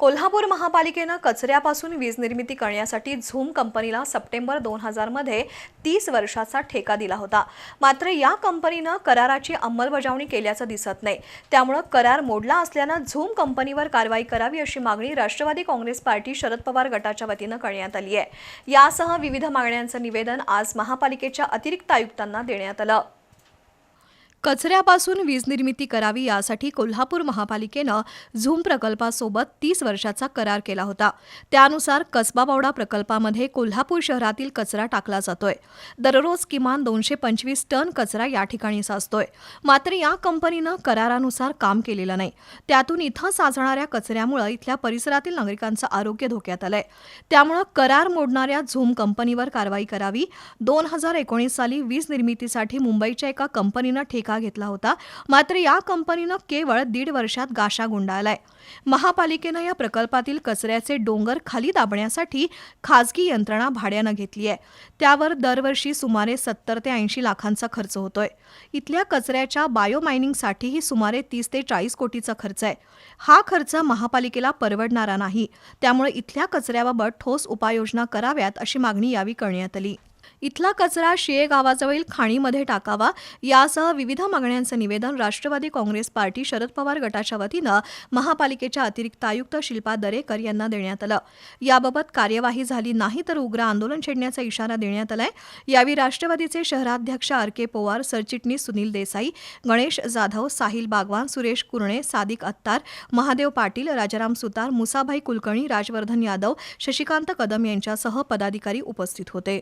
कोल्हापूर महापालिकेनं कचऱ्यापासून वीज निर्मिती करण्यासाठी झूम कंपनीला सप्टेंबर दोन हजारमध्ये तीस वर्षाचा ठेका दिला होता. मात्र या कंपनीनं कराराची अंमलबजावणी केल्याचं दिसत नाही. त्यामुळं करार मोडला असल्यानं झूम कंपनीवर कारवाई करावी अशी मागणी राष्ट्रवादी काँग्रेस पार्टी शरद पवार गटाच्या वतीनं करण्यात आली आहे यासह विविध मागण्यांचं निवेदन आज महापालिकेच्या अतिरिक्त आयुक्तांना देण्यात आलं. कचऱ्यापासून वीज निर्मिती करावी यासाठी कोल्हापूर महापालिकेनं झूम प्रकल्पासोबत तीस वर्षाचा करार केला होता. त्यानुसार कसबा बावडा प्रकल्पामध्ये कोल्हापूर शहरातील कचरा टाकला जातोय. दररोज किमान दोनशे पंचवीस टन कचरा या ठिकाणी साचतोय. मात्र या कंपनीनं करारानुसार काम केलेलं नाही. त्यातून इथं साचणाऱ्या कचऱ्यामुळे इथल्या परिसरातील नागरिकांचं आरोग्य धोक्यात आलंय. त्यामुळं करार मोडणाऱ्या झूम कंपनीवर कारवाई करावी. दोन हजार एकोणीस साली वीज निर्मितीसाठी मुंबईच्या एका कंपनीनं ठेका घेतला होता. मात्र या कंपनीनं केवळ दीड वर्षात गाशा गुंडाळलाय. महापालिकेनं या प्रकल्पातील कचऱ्याचे डोंगर खाली दाबण्यासाठी खासगी यंत्रणा भाड्यानं घेतली आहे. त्यावर दरवर्षी सुमारे सत्तर ते ऐंशी लाखांचा खर्च होतोय. इथल्या कचऱ्याच्या बायोमायनिंगसाठीही सुमारे तीस ते चाळीस कोटीचा खर्च आहे. हा खर्च महापालिकेला परवडणारा नाही. त्यामुळे इथल्या कचऱ्याबाबत ठोस उपाययोजना कराव्यात अशी मागणी यावेळी करण्यात आली. इथला कचरा शिये गावाजवळील खाणीमध्ये टाकावा यासह विविध मागण्यांचं निवेदन राष्ट्रवादी काँग्रेस पार्टी शरद पवार गटाच्या वतीनं महापालिकेच्या अतिरिक्त आयुक्त शिल्पा दरेकर यांना देण्यात आलं. याबाबत कार्यवाही झाली नाही तर उग्र आंदोलन छेडण्याचा इशारा देण्यात आलाय. यावेळी राष्ट्रवादीचे शहराध्यक्ष आर के पवार सरचिटणीस सुनील देसाई गणेश जाधव साहिल बागवान सुरेश कुरणे सादिक अत्तार महादेव पाटील राजाराम सुतार मुसाभाई कुलकर्णी राजवर्धन यादव शशिकांत कदम यांच्यासह पदाधिकारी उपस्थित होते.